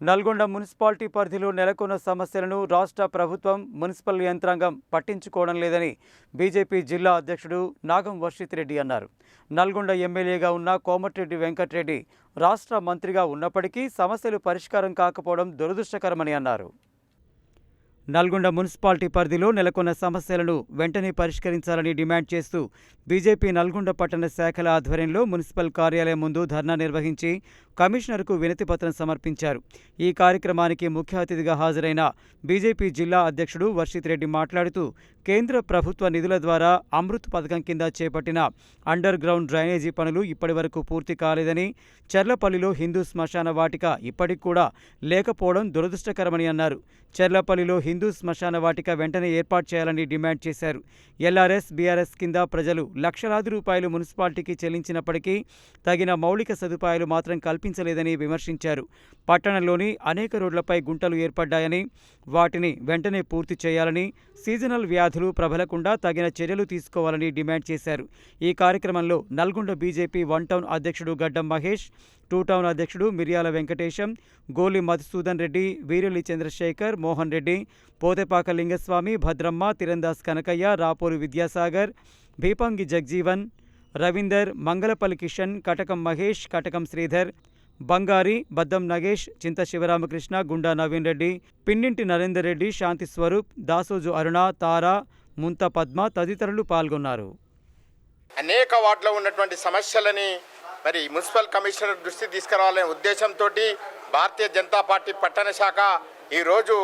Nalgonda municipality పరిధిలో నెలకొన్న సమస్యలను రాష్ట్ర ప్రభుత్వం మున్సిపల్ యంత్రాంగం పట్టించుకోవడం లేదని బీజేపీ జిల్లా అధ్యక్షుడు నాగం వర్షిత్ రెడ్డి అన్నారు. నల్గొండ ఎమ్మెల్యేగా ఉన్న కోమటిరెడ్డి వెంకటరెడ్డి రాష్ట్ర మంత్రిగా ఉన్నప్పటికీ సమస్యలు పరిష్కారం కాకపోవడం దురదృష్టకరమని అన్నారు. నల్గొండ మున్సిపాలిటీ పరిధిలో నెలకొన్న సమస్యలను వెంటనే పరిష్కరించాలని డిమాండ్ చేస్తూ బీజేపీ నల్గొండ పట్టణ శాఖల ఆధ్వర్యంలో మున్సిపల్ కార్యాలయం ముందు ధర్నా నిర్వహించి కమిషనర్కు వినతిపత్రం సమర్పించారు. ఈ కార్యక్రమానికి ముఖ్య అతిథిగా హాజరైన బీజేపీ జిల్లా అధ్యక్షుడు వర్షిత్ రెడ్డి మాట్లాడుతూ కేంద్ర ప్రభుత్వ నిధుల ద్వారా అమృత్ పథకం కింద చేపట్టిన అండర్ గ్రౌండ్ డ్రైనేజీ పనులు ఇప్పటివరకు పూర్తి కాలేదని చెర్లపల్లిలో హిందూ శ్మశాన వాటిక ఇప్పటికి కూడా లేకపోవడం దురదృష్టకరమని అన్నారు. చెర్లపల్లిలో హిందూ శ్మశాన వాటిక వెంటనే ఏర్పాటు చేయాలని డిమాండ్ చేశారు. ఎల్ఆర్ఎస్ బీఆర్ఎస్ కింద ప్రజలు లక్షలాది రూపాయలు మున్సిపాలిటీకి చెల్లించినప్పటికీ తగిన మౌలిక సదుపాయాలు మాత్రం కల్పించలేదని విమర్శించారు. పట్టణంలోని అనేక రోడ్లపై గుంటలు ఏర్పడ్డాయని వాటిని వెంటనే పూర్తి చేయాలని సీజనల్ వ్యాధులు ప్రబలకుండా తగిన చర్యలు తీసుకోవాలని డిమాండ్ చేశారు. ఈ కార్యక్రమంలో నల్గొండ బీజేపీ వన్ టౌన్ అధ్యక్షుడు గడ్డం మహేష్ టూ టౌన్ అధ్యక్షుడు మిర్యాల వెంకటేశం గోలి మధుసూదన్ రెడ్డి వీరెల్లి చంద్రశేఖర్ మోహన్ రెడ్డి పోతేపాక లింగస్వామి భద్రమ్మ తిరందాస్ కనకయ్య రాపూరు విద్యాసాగర్ భీపంగి జగ్జీవన్ రవీందర్ మంగళపల్లి కిషన్ కటకం మహేష్ కటకం శ్రీధర్ బంగారి బద్దం నగేష్ చింత శివరామకృష్ణ గుండా నవీన్ రెడ్డి పిన్నింటి నరేందర్ రెడ్డి శాంతి స్వరూప్ దాసోజు అరుణ తార ముంత పద్మ తదితరులు పాల్గొన్నారు. అనేక వార్డులో ఉన్నటువంటి సమస్యలని మరి మున్సిపల్ కమిషనర్ దృష్టి తీసుకురావాలనే ఉద్దేశంతో భారతీయ జనతా పార్టీ పట్టణ శాఖ ఈరోజు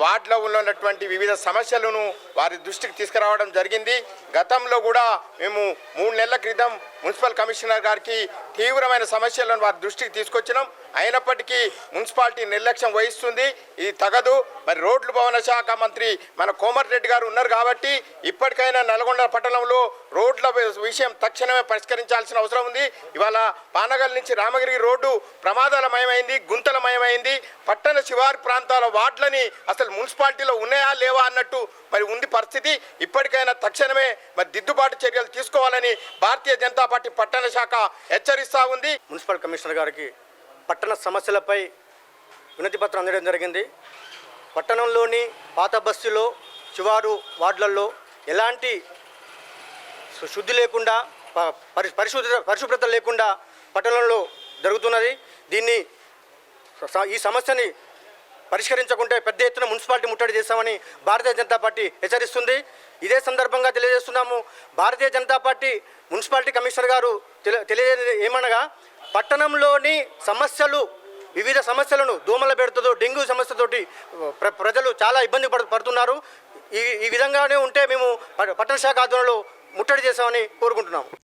వార్డులో ఉన్నటువంటి వివిధ సమస్యలను వారి దృష్టికి తీసుకురావడం జరిగింది. గతంలో కూడా మేము మూడు నెలల క్రితం మున్సిపల్ కమిషనర్ గారికి తీవ్రమైన సమస్యలను వారి దృష్టికి తీసుకొచ్చినాం. అయినప్పటికీ మున్సిపాలిటీ నిర్లక్ష్యం వహిస్తుంది. ఇది తగదు. మరి రోడ్లు భవన శాఖ మంత్రి మన కోమటిరెడ్డి గారు ఉన్నారు కాబట్టి ఇప్పటికైనా నల్గొండ పట్టణంలో రోడ్ల విషయం తక్షణమే పరిష్కరించాల్సిన అవసరం ఉంది. ఇవాళ పానగల్ నుంచి రామగిరి రోడ్డు ప్రమాదాలమయమైంది గుంతలమయమైంది. పట్టణ శివారు ప్రాంతాల వార్డులని అసలు మున్సిపాలిటీలో ఉన్నాయా లేవా అన్నట్టు మరి ఉంది పరిస్థితి. ఇప్పటికైనా తక్షణమే మరి దిద్దుబాటు చర్యలు తీసుకోవాలని భారతీయ జనతా కాబట్టి పట్టణ శాఖ హెచ్చరిస్తూ ఉంది. మున్సిపల్ కమిషనర్ గారికి పట్టణ సమస్యలపై వినతి పత్రం అందడం జరిగింది. పట్టణంలోని పాత బస్సులో శివారు వార్డులలో ఎలాంటి శుద్ధి లేకుండా ప- పరి పరిశుభ్రత పరిశుభ్రత లేకుండా పట్టణంలో జరుగుతున్నది. దీన్ని ఈ సమస్యని పరిష్కరించకుంటే పెద్ద ఎత్తున మున్సిపాలిటీ ముట్టడి చేస్తామని భారతీయ జనతా పార్టీ హెచ్చరిస్తుంది. ఇదే సందర్భంగా తెలియజేస్తున్నాము. Bharatiya Janata party municipality commissioner గారు తెలి తెలియజేది ఏమనగా పట్టణంలోని సమస్యలు వివిధ సమస్యలను దోమల పెడుతుందో డెంగ్యూ సమస్యతోటి ప్ర ప్రజలు చాలా ఇబ్బంది పడు పడుతున్నారు. ఈ ఈ విధంగానే ఉంటే మేము పట్టణ శాఖ ఆధ్వర్యంలో ముట్టడి చేస్తామని కోరుకుంటున్నాము.